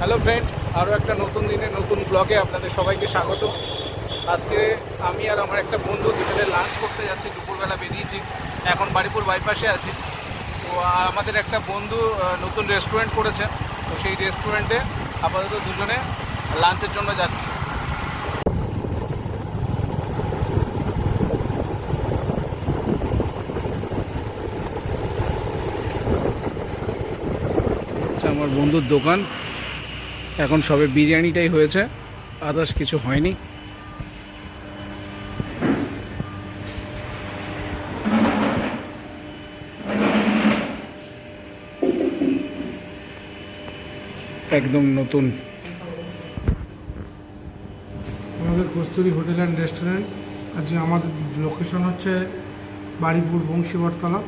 Hello friend আরও একটা নতুন দিনে, নতুন ব্লগে আপনাদের সবাইকে স্বাগত। আজকে আমি আর আমার একটা বন্ধু দুজনে লাঞ্চ করতে যাচ্ছি, দুপুরবেলা বেরিয়েছি। এখন বাড়িপুর বাইপাসে আছি। তো আমাদের একটা বন্ধু নতুন রেস্টুরেন্ট করেছে। তো সেই রেস্টুরেন্টে আপাতত দুজনে লাঞ্চের জন্য যাচ্ছি। আচ্ছা আমার বন্ধুর দোকান। এখন সবে বিরিয়ানিটাই হয়েছে, আদার্স কিছু হয়নি। একদম নতুন। আমাদের কস্তুরি হোটেল অ্যান্ড রেস্টুরেন্ট, আজকে আমাদের লোকেশন হচ্ছে বাড়িপুর বংশীবরতলা,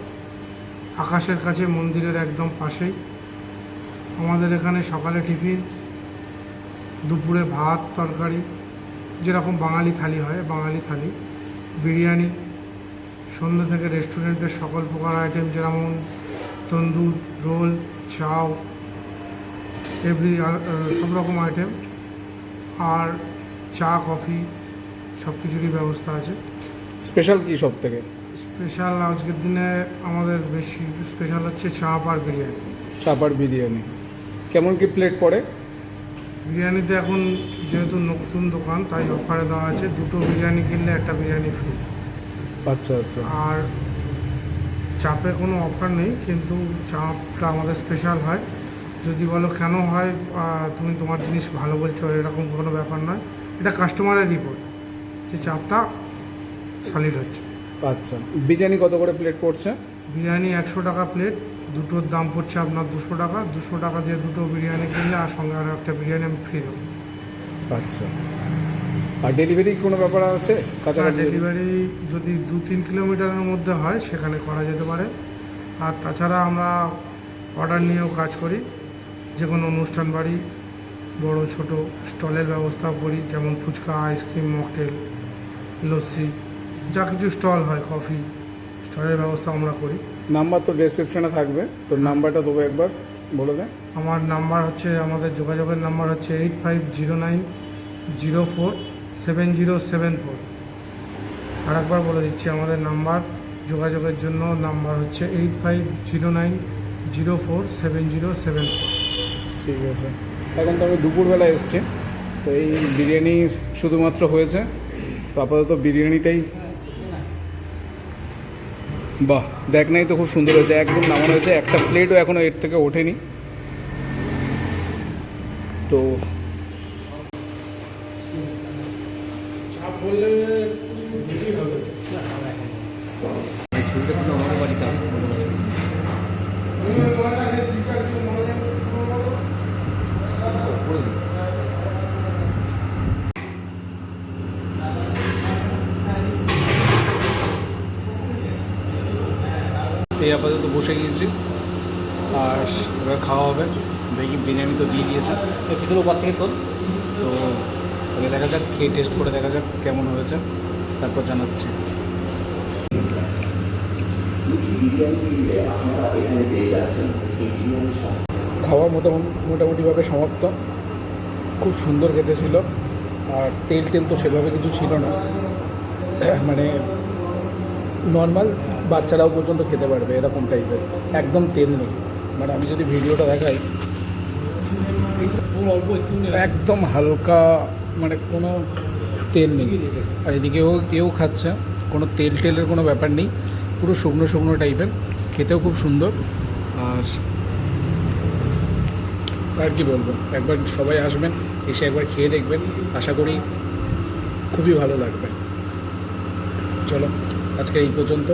আকাশের কাছে মন্দিরের একদম পাশেই। আমাদের এখানে সকালে টিফিন দুপুরে ভাত তরকারি যেরকম বাঙালি থালি হয় বাঙালি থালি বিরিয়ানি সন্ধ্যে থেকে রেস্টুরেন্টের সকল প্রকার আইটেম যেমন তন্দুর রোল চাও এভরি সব রকম আইটেম আর চা কফি সব কিছুরই ব্যবস্থা আছে। স্পেশাল কি সব থেকে স্পেশাল আজকের দিনে আমাদের বেশি স্পেশাল হচ্ছে চাপ আর বিরিয়ানি। চাপার বিরিয়ানি। কেমন কি প্লেট পড়ে? বিরিয়ানিতে এখন যেহেতু নতুন দোকান তাই অফারে দেওয়া আছে। দুটো বিরিয়ানি কিনলে একটা বিরিয়ানি ফ্রি আচ্ছা আচ্ছা। আর চাপে কোনো অফার নেই কিন্তু চাপটা আমাদের স্পেশাল হয়। যদি বলো কেন হয় তুমি তোমার জিনিস ভালো বলছো এরকম কোনো ব্যাপার নয়। এটা কাস্টমারের রিপোর্ট যে চাপটা সলিড হচ্ছে। আচ্ছা। বিরিয়ানি কত করে প্লেট পড়ছে? বিরিয়ানি একশো টাকা প্লেট দুটোর দাম পড়ছে আপনার দুশো টাকা। দুশো টাকা দিয়ে দুটো বিরিয়ানি কিনলে আর সঙ্গে আরও একটা বিরিয়ানি আমি ফ্রি দেবো। আচ্ছা। আর ডেলিভারি কোনো ব্যাপার আছে? কাছাকাছি ডেলিভারি যদি দু তিন কিলোমিটারের মধ্যে হয় সেখানে করা যেতে পারে। আর তাছাড়া আমরা অর্ডার নিয়েও কাজ করি। যে কোনো অনুষ্ঠান বাড়ি বড় ছোট স্টলের ব্যবস্থাও করি যেমন ফুচকা আইসক্রিম মকটেল লস্যি যা কিছু স্টল হয় কফি স্টলের ব্যবস্থা আমরা করি। নাম্বার তো ডেসক্রিপশনে থাকবে। তো নাম্বারটা দেবো একবার বলে দে। আমার নাম্বার হচ্ছে আমাদের যোগাযোগের নাম্বার হচ্ছে eight five zero nine zero four seven zero seven four. আর একবার বলে দিচ্ছি আমাদের নাম্বার যোগাযোগের জন্য নাম্বার হচ্ছে eight five zero nine zero four seven zero seven four. ঠিক আছে। এখন তো আমি দুপুরবেলা এসছি তো এই বিরিয়ানি শুধুমাত্র হয়েছে। তো আপাতত বিরিয়ানিটাই বাহ, দেখ নাই তো খুব সুন্দর হয়েছে। একদম নামানো হয়েছে। একটা প্লেটও এখনও এর থেকে ওঠেনি। তো এই আপাতত বসে গিয়েছি। আর এবার খাওয়া হবে। দেখি বিরিয়ানি তো দিয়ে দিয়েছে। ভিতরে উপর থেকে তোল তো আগে দেখা যাক খেয়ে টেস্ট করে দেখা যাক কেমন হয়েছে। তারপর জানাচ্ছি। খাওয়া মোটামুটি মোটামুটিভাবে সমাপ্ত। খুব সুন্দর খেতে ছিল। আর তেল টেল তো সেভাবে কিছু ছিল না। মানে নর্মাল বাচ্চারাও পর্যন্ত খেতে পারবে, এরকম টাইপের একদম তেল নেই। মানে আমি যদি ভিডিওটা দেখাই, একদম হালকা মানে কোনো তেল নেই। আর এদিকে ও, এও খাচ্ছে, কোনো তেল টেলের কোনো ব্যাপার নেই। পুরো শুকনো শুকনো টাইপের খেতেও খুব সুন্দর। আর আর কি বলব, একবার সবাই আসবেন, এসে একবার খেয়ে দেখবেন। আশা করি খুবই ভালো লাগবে। চলো। আজকে এই পর্যন্ত।